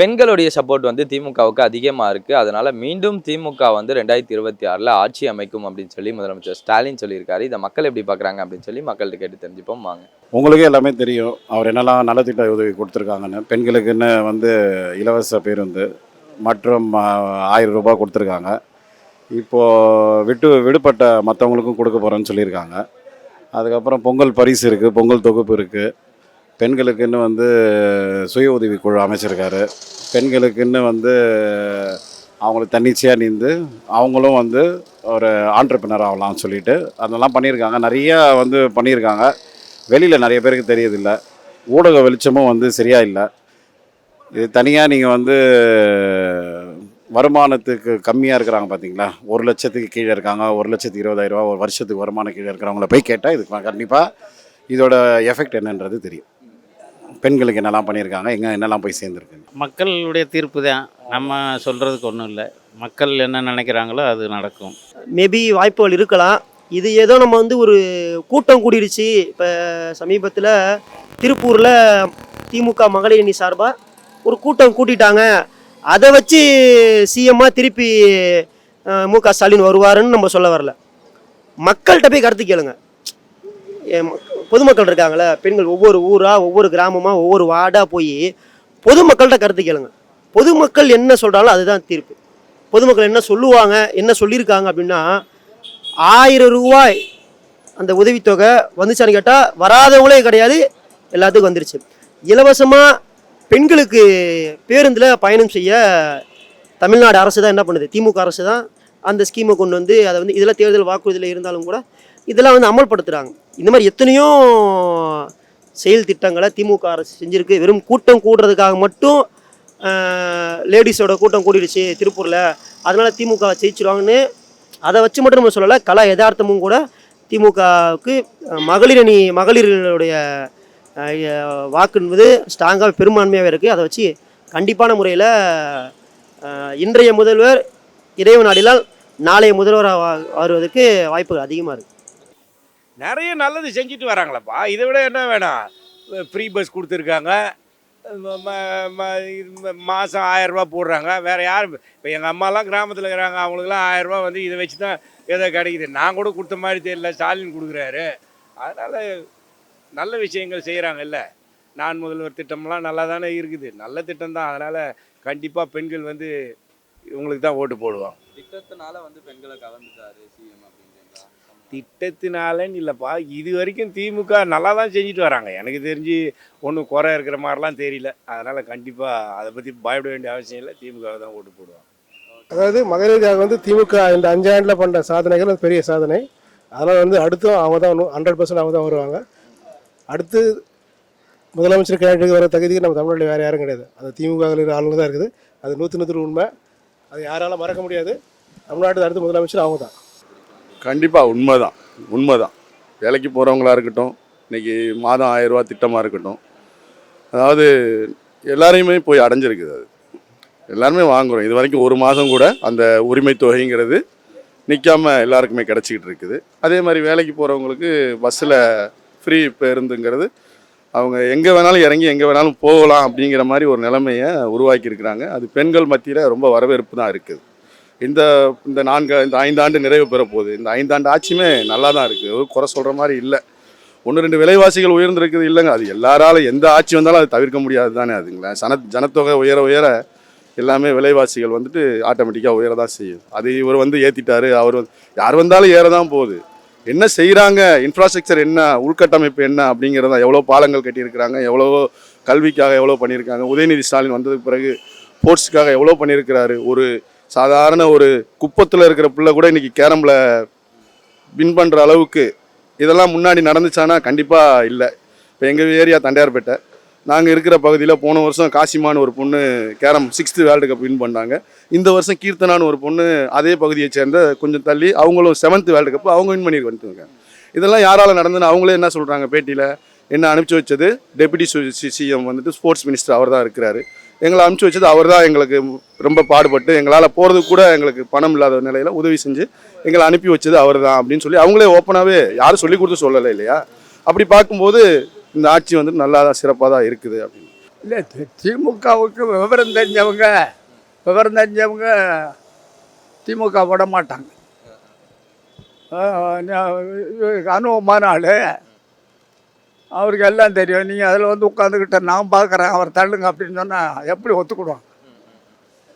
பெண்களுடைய சப்போர்ட் வந்து திமுகவுக்கு அதிகமாக இருக்குது அதனால் மீண்டும் திமுக வந்து ரெண்டாயிரத்தி இருபத்தி ஆறில் ஆட்சி அமைக்கும் அப்படின்னு சொல்லி முதலமைச்சர் ஸ்டாலின் சொல்லியிருக்காரு. இதை மக்கள் எப்படி பார்க்குறாங்க அப்படின்னு சொல்லி மக்கள்கிட்ட கேட்டு தெரிஞ்சுப்போம். வாங்க. உங்களுக்கே எல்லாமே தெரியும். அவர் என்னெல்லாம் நலத்திட்ட உதவி கொடுத்துருக்காங்கன்னு. பெண்களுக்குன்னு வந்து இலவச பேருந்து மற்றும் ஆயிரம் ரூபாய் கொடுத்துருக்காங்க. இப்போது விட்டு விடுபட்ட மற்றவங்களுக்கும் கொடுக்க போகிறேன்னு சொல்லியிருக்காங்க. அதுக்கப்புறம் பொங்கல் பரிசு இருக்குது பொங்கல் தொகுப்பு இருக்குது பெண்களுக்குன்னு வந்து சுய உதவிக்குழு அமைச்சிருக்காரு. பெண்களுக்குன்னு வந்து அவங்களுக்கு தன்னிச்சையாக நின்று அவங்களும் வந்து ஒரு ஆண்டர்பிரினர் ஆகலாம்னு சொல்லிட்டு அதெல்லாம் பண்ணியிருக்காங்க. நிறையா வந்து பண்ணியிருக்காங்க. வெளியில் நிறைய பேருக்கு தெரியதில்லை. ஊடக வெளிச்சமும் வந்து சரியாக இல்லை. இது தனியாக நீங்கள் வந்து வருமானத்துக்கு கம்மியாக இருக்கிறாங்க பார்த்தீங்களா ஒரு லட்சத்துக்கு கீழே இருக்காங்க. ஒரு லட்சத்துக்கு இருபதாயிரரூவா ஒரு வருஷத்துக்கு வருமானம் கீழே இருக்கிறவங்கள போய் கேட்டால் இதுக்கு கண்டிப்பாக இதோட எஃபெக்ட் என்னன்றது தெரியும். பெண்களுக்கு என்னெல்லாம் பண்ணியிருக்காங்க எங்கே என்னெல்லாம் போய் சேர்ந்துருக்கு? மக்களுடைய தீர்ப்பு தான். நம்ம சொல்கிறதுக்கு ஒன்றும் இல்லை. மக்கள் என்ன நினைக்கிறாங்களோ அது நடக்கும். மேபி வாய்ப்புகள் இருக்கலாம். இது ஏதோ நம்ம வந்து ஒரு கூட்டம் கூடிருச்சு இப்போ சமீபத்தில் திருப்பூரில் திமுக மகளிர் அணி சார்பாக ஒரு கூட்டம் கூட்டிட்டாங்க. அதை வச்சு சிஎம்மாக திருப்பி மு க ஸ்டாலின் வருவாருன்னு நம்ம சொல்ல வரல. மக்கள்கிட்ட போய் கருத்து கேளுங்க. பொதுமக்கள் இருக்காங்களே பெண்கள் ஒவ்வொரு ஊராக ஒவ்வொரு கிராமமாக ஒவ்வொரு வார்டாக போய் பொதுமக்கள்கிட்ட கருத்து கேளுங்க. பொதுமக்கள் என்ன சொல்கிறாலும் அதுதான் தீர்ப்பு. பொதுமக்கள் என்ன சொல்லுவாங்க என்ன சொல்லியிருக்காங்க அப்படின்னா ஆயிரம் ரூபாய் அந்த உதவித்தொகை வந்துச்சான்னு கேட்டால் வராதவங்களே கிடையாது எல்லாத்துக்கும் வந்துருச்சு. இலவசமாக பெண்களுக்கு பேருந்தில் பயணம் செய்ய தமிழ்நாடு அரசு தான் என்ன பண்ணுது? திமுக அரசு தான் அந்த ஸ்கீமை கொண்டு வந்து அதை வந்து இதெல்லாம் தேர்தல் வாக்குறுதியில் இருந்தாலும் கூட இதெல்லாம் வந்து அமல்படுத்துகிறாங்க இந்த மாதிரி எத்தனையோ செயல் திட்டங்களை திமுக அரசு செஞ்சுருக்கு. வெறும் கூட்டம் கூடுறதுக்காக மட்டும் லேடிஸோட கூட்டம் கூடிடுச்சு திருப்பூரில். அதனால் திமுக ஜெயிச்சிருவாங்கன்னு அதை வச்சு மட்டும் நம்ம சொல்லலை கலா யதார்த்தமும் கூட திமுகவுக்கு மகளிர் அணி மகளிர்களுடைய வாக்கு என்பது ஸ்ட்ராங்காக பெரும்பான்மையாகவே இருக்குது அதை வச்சு கண்டிப்பான முறையில் இன்றைய முதல்வர் இறைவன் நாடினால் நாளைய முதல்வராக வருவதற்கு வாய்ப்புகள் அதிகமாக இருக்குது நிறைய நல்லது செஞ்சுட்டு வராங்களப்பா. இதை விட என்ன வேணாம். ஃப்ரீ பஸ் கொடுத்துருக்காங்க. மாதம் ஆயரூபா போடுறாங்க. வேறு யார் இப்போ எங்கள் அம்மாலாம் கிராமத்தில் இருக்கிறாங்க. அவங்களுக்குலாம் ஆயரூபா வந்து இதை வச்சு தான் ஏதோ கிடைக்குது. நான் கூட கொடுத்த மாதிரி தெரியல. ஸ்டாலின் கொடுக்குறாரு. அதனால் நல்ல விஷயங்கள் செய்கிறாங்கல்ல நான் முதல்வர் திட்டம்லாம் நல்லா தானே இருக்குது. நல்ல திட்டம் தான். அதனால் கண்டிப்பாக பெண்கள் வந்து இவங்களுக்கு தான் ஓட்டு போடுவாங்க. திட்டத்தினால வந்து பெண்களை கலந்துட்டாரு சிஎம் திட்டத்தினாலன்னு இல்லைப்பா இது வரைக்கும் திமுக நல்லா தான் செஞ்சுட்டு வராங்க. எனக்கு தெரிஞ்சு ஒன்றும் குறை இருக்கிற மாதிரிலாம் தெரியல. அதனால் கண்டிப்பாக அதை பற்றி பயப்பட வேண்டிய அவசியம் இல்லை. திமுக தான் ஓட்டு போடுவாங்க. அதாவது மகளிருக்காக வந்து திமுக இந்த அஞ்சாண்டில் பண்ணுற சாதனைகள் அது பெரிய சாதனை. அதனால் வந்து அடுத்தும் அவங்க தான் ஹண்ட்ரட் பர்சன்ட் அவங்க தான் வருவாங்க. அடுத்து முதலமைச்சர் கேட்டுக்கு வர தகுதிக்கு நம்ம தமிழ்நாட்டில் வேறு யாரும் கிடையாது. அந்த திமுக ஆளுநர் ஆளுங்க தான் இருக்குது. அது நூற்றி நூற்று உண்மை. அது யாராலும் மறக்க முடியாது. தமிழ்நாட்டுக்கு அடுத்து முதலமைச்சர் அவங்க தான். கண்டிப்பாக உண்மை தான் உண்மை தான் வேலைக்கு போகிறவங்களா இருக்கட்டும் இன்னைக்கு மாதம் ஆயிரம் திட்டமாக இருக்கட்டும். அதாவது எல்லாரையுமே போய் அடைஞ்சிருக்குது அது. எல்லாருமே வாங்குறோம். இது வரைக்கும் ஒரு மாதம் கூட அந்த உரிமை தொகைங்கிறது நிற்காம எல்லாருக்குமே கிடச்சிக்கிட்டு இருக்குது. அதே மாதிரி வேலைக்கு போகிறவங்களுக்கு பஸ்ஸில் ஃப்ரீ பேருந்துங்கிறது அவங்க எங்கே வேணாலும் இறங்கி எங்கே வேணாலும் போகலாம் அப்படிங்கிற மாதிரி ஒரு நிலைமையை உருவாக்கியிருக்கிறாங்க. அது பெண்கள் மத்தியில் ரொம்ப வரவேற்பு தான் இருக்குது. இந்த இந்த நான்கு இந்த ஐந்தாண்டு நிறைவு பெற போகுது இந்த ஐந்தாண்டு ஆட்சியுமே நல்லா தான் இருக்குது ஒரு குறை சொல்கிற மாதிரி இல்லை. ஒன்று ரெண்டு விலைவாசிகள் உயர்ந்திருக்குது இல்லைங்க. அது எல்லாராலும் எந்த ஆட்சி வந்தாலும் அது தவிர்க்க முடியாது தானே அதுங்களேன் சன ஜனத்தொகை உயர உயர எல்லாமே விலைவாசிகள் வந்துட்டு ஆட்டோமேட்டிக்காக உயர தான் செய்யும் அது இவர் வந்து ஏற்றிட்டாரு அவர் வந்து யார் வந்தாலும் ஏற தான் போகுது. என்ன செய்கிறாங்க இன்ஃப்ராஸ்ட்ரக்சர் என்ன? உள்கட்டமைப்பு என்ன? அப்படிங்கிறத எவ்வளோ பாலங்கள் கட்டியிருக்கிறாங்க? எவ்வளோ கல்விக்காக எவ்வளோ பண்ணியிருக்காங்க? உதயநிதி ஸ்டாலின் வந்ததுக்கு பிறகு ஸ்போர்ட்ஸுக்காக எவ்வளோ பண்ணியிருக்கிறாரு? ஒரு சாதாரண ஒரு குப்பத்தில் இருக்கிற பிள்ளை கூட இன்றைக்கி கேரமில் வின் பண்ணுற அளவுக்கு இதெல்லாம் முன்னாடி நடந்துச்சானா கண்டிப்பாக இல்லை இப்போ எங்கள் ஏரியா தண்டையார்பேட்டை நாங்கள் இருக்கிற பகுதியில் போன வருஷம் காசிமான்னு ஒரு பொண்ணு carrom sixth world cup win பண்ணாங்க இந்த வருஷம் கீர்த்தனான்னு ஒரு பொண்ணு அதே பகுதியை சேர்ந்த கொஞ்சம் தள்ளி அவங்களும் செவன்த் வேர்ல்டு கப் அவங்க வின் பண்ணி வந்துருக்காங்க இதெல்லாம் யாரால் நடந்துன்னு அவங்களே என்ன சொல்கிறாங்க பேட்டியில் என்ன அனுப்பிச்சி வச்சது டெபுட்டி சிஎம் வந்துட்டு ஸ்போர்ட்ஸ் மினிஸ்டர் அவர் தான் இருக்கிறாரு எங்களை அனுப்பிச்சி வச்சது அவர் தான் எங்களுக்கு ரொம்ப பாடுபட்டு எங்களால் போகிறதுக்கு கூட எங்களுக்கு பணம் இல்லாத நிலையில் உதவி செஞ்சு எங்களை அனுப்பி வச்சது அவர் தான் அப்படின்னு சொல்லி அவங்களே ஓப்பனாகவே யாரும் சொல்லி கொடுத்து சொல்லலை இல்லையா? அப்படி பார்க்கும்போது இந்த ஆட்சி வந்து நல்லா தான் சிறப்பாக தான் இருக்குது அப்படின்னு. இல்லை திமுகவுக்கு விவரம் தெரிஞ்சவங்க விவரம் தெரிஞ்சவங்க திமுக விட மாட்டாங்க. அனுபவமான ஆள். அவருக்கு எல்லாம் தெரியும். நீங்கள் அதில் வந்து உட்காந்துக்கிட்ட நான் பார்க்குறேன் அவர் தள்ளுங்க அப்படின்னு சொன்னால் எப்படி ஒத்துக்கிடுவோம்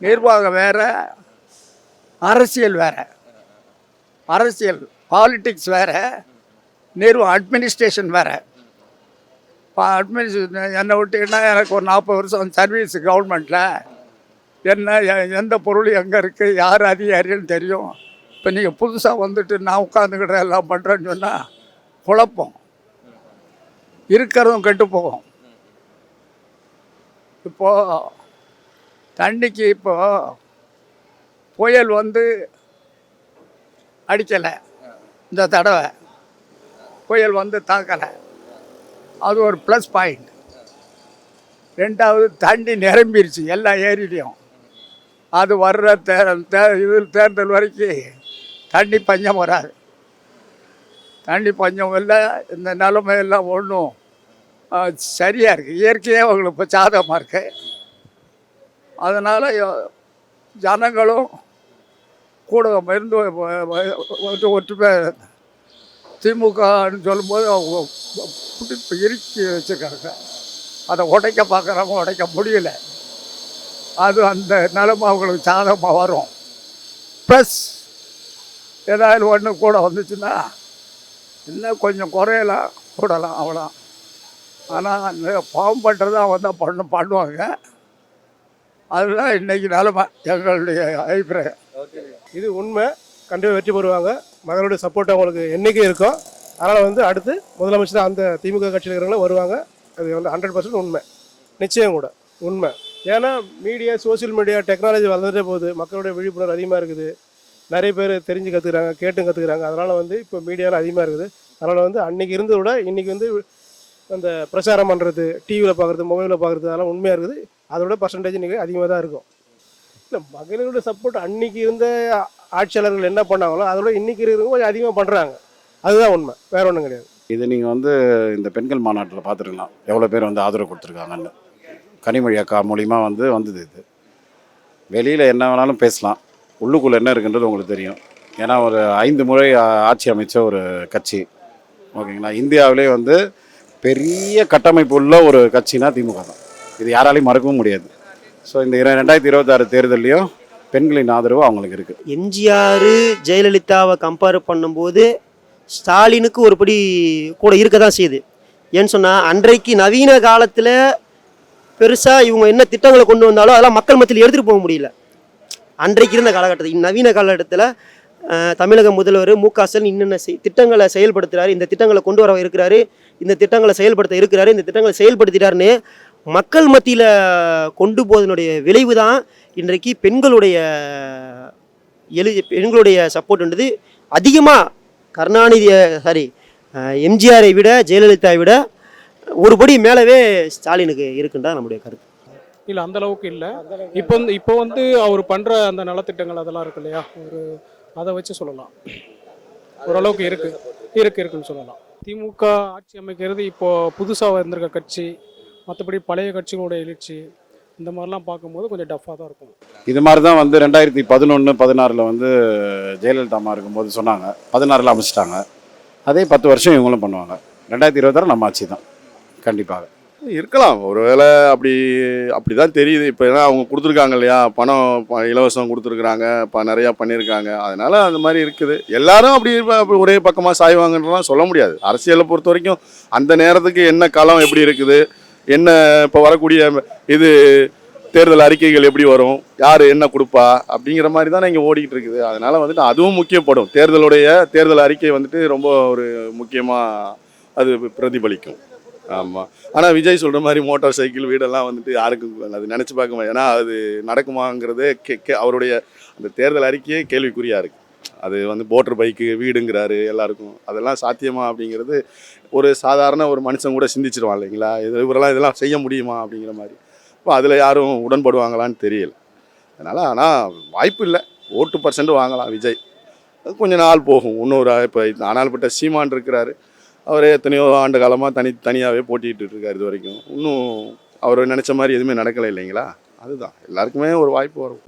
நிர்வாகம் வேற அரசியல் வேறு. அரசியல் பாலிட்டிக்ஸ் வேறு. நிர்வாகம் அட்மினிஸ்ட்ரேஷன் வேற. அட்மினிஸ்ட்ரேஷன் என்னை விட்டிங்கன்னா எனக்கு ஒரு நாற்பது வருஷம் சர்வீஸ் கவர்மெண்ட்டில் என்ன எ- எந்த பொருள் எங்கே இருக்குது யார் அதிகாரின்னு தெரியும். இப்போ நீங்கள் புதுசாக வந்துட்டு நான் உட்காந்துக்கிட்டேன் எல்லாம் பண்ணுறேன்னு சொன்னால் குழப்பம். இருக்கிறதும் கெட்டு போகும். இப்போ தண்ணிக்கு இப்போ புயல் வந்து அடிக்கலை. இந்த தடவை புயல் வந்து தாக்கலை. அது ஒரு ப்ளஸ் பாயிண்ட் ரெண்டாவது தண்ணி நிரம்பிருச்சு எல்லா ஏரியிலையும். அது வர்ற தே தே இது தேர்தல் வரைக்கும் தண்ணி பஞ்சம் வராது. தண்ணி பஞ்சம் இல்லை இந்த நிலைமை எல்லாம் ஒன்றும் சரியாக இருக்குது இயற்கையாக அவங்களுக்கு இப்போ சாதகமாக இருக்கு. அதனால் ஜனங்களும் கூட இருந்து ஒட்டு ஒற்று ஒற்றுமை திமுகன்னு சொல்லும்போது அவங்க பிடிப்பு இறுக்கி வச்சுருக்காங்க. அதை உடைக்க பார்க்குறவங்க உடைக்க முடியல. அது அந்த நிலமை அவங்களுக்கு சாதகமாக வரும். ப்ளஸ் ஏதாவது ஒன்று கூட வந்துச்சுன்னா இன்னும் கொஞ்சம் குறையலாம் கூடலாம் அவ்வளோ ஆனால் அந்த பாவம் பண்ணுறது அவங்க தான் பண்ண பண்ணுவாங்க. அதுதான் இன்றைக்கி நிலமை எங்களுடைய அபிப்பிராயம். இது உண்மை. கண்டிப்பாக வெற்றி பெறுவாங்க. மகளுடைய சப்போர்ட் அவங்களுக்கு என்றைக்கும் இருக்கும் அதனால் வந்து அடுத்து முதலமைச்சர் அந்த திமுக கட்சியில் இருக்கிறவங்களும் வருவாங்க. அது வந்து ஹண்ட்ரட் பர்சன்ட் உண்மை. நிச்சயம் கூட உண்மை. ஏன்னா மீடியா சோஷியல் மீடியா டெக்னாலஜி வளர்ந்துட்டே போகுது. மக்களுடைய விழிப்புணர்வு அதிகமாக இருக்குது. நிறைய பேர் தெரிஞ்சு கற்றுக்குறாங்க கேட்டும் கற்றுக்குறாங்க அதனால் வந்து இப்போ மீடியாவில் அதிகமாக இருக்குது. அதனால் வந்து அன்றைக்கி இருந்ததை விட இன்றைக்கி வந்து அந்த பிரச்சாரம் பண்ணுறது டிவியில் பார்க்குறது மொபைலில் பார்க்குறது அதெல்லாம் உண்மையாக இருக்குது. அதோட பர்சன்டேஜ் இன்றைக்கி அதிகமாக தான் இருக்கும். இல்லை மகளிரோட சப்போர்ட் அன்றைக்கி இருந்த ஆட்சியாளர்கள் என்ன பண்ணாங்களோ அதோட இன்றைக்கி இருக்கிறவங்க கொஞ்சம் அதிகமாக பண்ணுறாங்க அதுதான் உண்மை. வேறு ஒன்றும் கிடையாது. இது நீங்கள் வந்து இந்த பெண்கள் மாநாட்டில் பார்த்துருக்கலாம். எவ்வளோ பேர் வந்து ஆதரவு கொடுத்துருக்காங்கன்னு. கனிமொழி அக்கா மூலிமா வந்து வந்தது இது. வெளியில் என்ன வேணாலும் பேசலாம். உள்ளுக்குள்ளே என்ன இருக்குன்றது உங்களுக்கு தெரியும். ஏன்னா ஒரு ஐந்து முறை ஆட்சி அமைச்ச ஒரு கட்சி. ஓகேங்களா? இந்தியாவிலே வந்து பெரிய கட்டமைப்பு உள்ள ஒரு கட்சினா திமுக தான். இது யாராலையும் மறக்கவும் முடியாது. ஸோ இந்த இர- ரெண்டாயிரத்தி இருபத்தாறு தேர்தல்லையும் பெண்களின் ஆதரவு அவங்களுக்கு இருக்குது எம்ஜிஆர் ஜெயலலிதாவை கம்பேர் பண்ணும்போது ஸ்டாலினுக்கு ஒருபடி கூட இருக்க தான் செய்யுது. ஏன்னு சொன்னால் அன்றைக்கு நவீன காலத்தில் பெருசாக இவங்க என்ன திட்டங்களை கொண்டு வந்தாலும் அதெல்லாம் மக்கள் மத்தியில் எடுத்துகிட்டு போக முடியல. அன்றைக்கு இருந்த காலகட்டத்தில் நவீன காலகட்டத்தில் தமிழக முதல்வர் மு க ஸ்டாலின் இன்னென்ன செய் திட்டங்களை செயல்படுத்துகிறாரு இந்த திட்டங்களை கொண்டு வர இருக்கிறாரு இந்த திட்டங்களை செயல்படுத்த இருக்கிறாரு இந்த திட்டங்களை செயல்படுத்திட்டாருன்னு மக்கள் மத்தியில் கொண்டு போவதனுடைய விளைவு தான் இன்றைக்கு பெண்களுடைய எழு பெண்களுடைய சப்போர்ட்ன்றது அதிகமாக கருணாநிதியை சாரி எம்ஜிஆரை விட ஜெயலலிதாவை விட ஒருபடி மேலவே ஸ்டாலினுக்கு இருக்குன்றா நம்முடைய கருத்து. இல்லை அந்த அளவுக்கு இல்லை. இப்போ வந்து இப்போ வந்து அவர் பண்ணுற அந்த நலத்திட்டங்கள் அதெல்லாம் இருக்கு இல்லையா? ஒரு அதை வச்சு சொல்லலாம். ஓரளவுக்கு இருக்கு. இருக்கு இருக்குன்னு சொல்லலாம். திமுக ஆட்சி அமைக்கிறது இப்போ புதுசாக வந்திருக்க கட்சி மற்றபடி பழைய கட்சிகளோட எழுச்சி இந்த மாதிரிலாம் பார்க்கும்போது கொஞ்சம் டஃப்பாக தான் இருக்கும். இது மாதிரி தான் வந்து ரெண்டாயிரத்தி பதினொன்று பதினாறில் வந்து ஜெயலலிதா அம்மா இருக்கும்போது சொன்னாங்க. பதினாறில் அமைச்சிட்டாங்க. அதே பத்து வருஷம் இவங்களும் பண்ணுவாங்க. ரெண்டாயிரத்தி இருபத்தாறு நம்ம ஆட்சி தான் கண்டிப்பாக. இருக்கலாம். ஒருவேளை அப்படி அப்படி தான் தெரியுது. இப்போ ஏன்னா அவங்க கொடுத்துருக்காங்க இல்லையா? பணம் ப- இலவசம் கொடுத்துருக்குறாங்க. இப்போ நிறையா பண்ணியிருக்காங்க. அதனால அந்த மாதிரி இருக்குது. எல்லாரும் அப்படி அப்படி ஒரே பக்கமாக சாய்வாங்கன்றலாம் சொல்ல முடியாது. அரசியலை பொறுத்த வரைக்கும் அந்த நேரத்துக்கு என்ன களம் எப்படி இருக்குது? என்ன இப்போ வரக்கூடிய இது தேர்தல் அறிக்கைகள் எப்படி வரும்? யார் என்ன கொடுப்பா? அப்படிங்கிற மாதிரி தான் இங்கே ஓடிக்கிட்டு இருக்குது. அதனால் வந்துட்டு அதுவும் முக்கியப்படும். தேர்தலுடைய தேர்தல் அறிக்கை வந்துட்டு ரொம்ப ஒரு முக்கியமாக அது பிரதிபலிக்கும். ஆமாம் ஆனால் விஜய் சொல்கிற மாதிரி மோட்டார் சைக்கிள் வீடெல்லாம் வந்துட்டு யாருக்கும் அது நினச்சி பார்க்க முடியாது. ஏன்னா அது நடக்குமாங்கிறதே கே கே அவருடைய அந்த தேர்தல் அறிக்கையே கேள்விக்குறியாக இருக்குது அது வந்து போட்டர் பைக்கு வீடுங்கிறாரு எல்லாருக்கும். அதெல்லாம் சாத்தியமா அப்படிங்கிறது ஒரு சாதாரண ஒரு மனுஷன் கூட சிந்திச்சிருவான் இல்லைங்களா? இது இவரெல்லாம் இதெல்லாம் செய்ய முடியுமா அப்படிங்கிற மாதிரி. இப்போ அதில் யாரும் உடன்படுவாங்களான்னு தெரியல. அதனால் ஆனால் வாய்ப்பு இல்லை. ஓட்டு பர்சன்ட் வாங்கலாம் விஜய். அது கொஞ்ச நாள் போகும். இன்னொரு இப்போ ஆனால்பட்ட சீமான் இருக்கிறாரு. அவர் எத்தனையோ ஆண்டு காலமாக தனி தனியாகவே போட்டிகிட்டு இருக்கார் இது வரைக்கும் இன்னும் அவர் நினச்ச மாதிரி எதுவுமே நடக்கலை இல்லைங்களா? அதுதான். எல்லாருக்குமே ஒரு வாய்ப்பு வரும்.